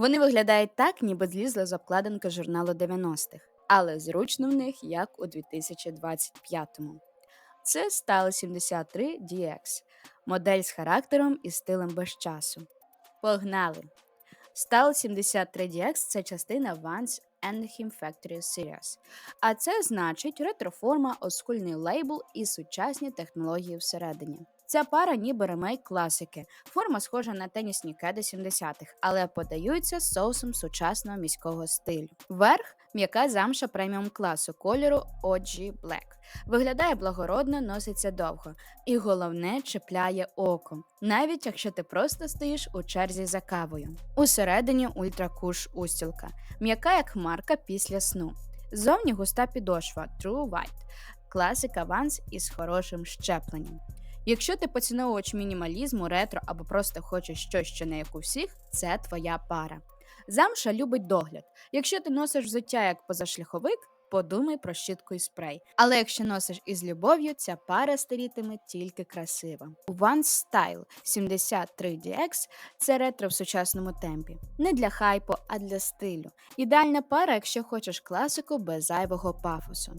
Вони виглядають так, ніби злізли з обкладинки журналу 90-х, але зручно в них як у 2025-му. Це Style 73 DX, модель з характером і стилем без часу. Погнали! Style 73 DX це частина Vans Anaheim Factory Series. А це значить ретроформа, оскульний лейбл і сучасні технології всередині. Ця пара ніби ремейк класики. Форма схожа на тенісні кеди 70-х, але подаються з соусом сучасного міського стилю. Верх м'яка замша преміум класу кольору OG Black. Виглядає благородно, носиться довго, і головне чіпляє око, навіть якщо ти просто стоїш у черзі за кавою. Усередині ультракуш устілка, м'яка як хмарка після сну. Зовні густа підошва True White, класика Vans із хорошим щепленням. Якщо ти поціновувач мінімалізму, ретро або просто хочеш щось, що не як у всіх, це твоя пара. Замша любить догляд. Якщо ти носиш взуття як позашляховик, подумай про щітку і спрей. Але якщо носиш із любов'ю, ця пара старітиме тільки красиво. One Style 73DX це ретро в сучасному темпі. Не для хайпу, а для стилю. Ідеальна пара, якщо хочеш класику без зайвого пафосу.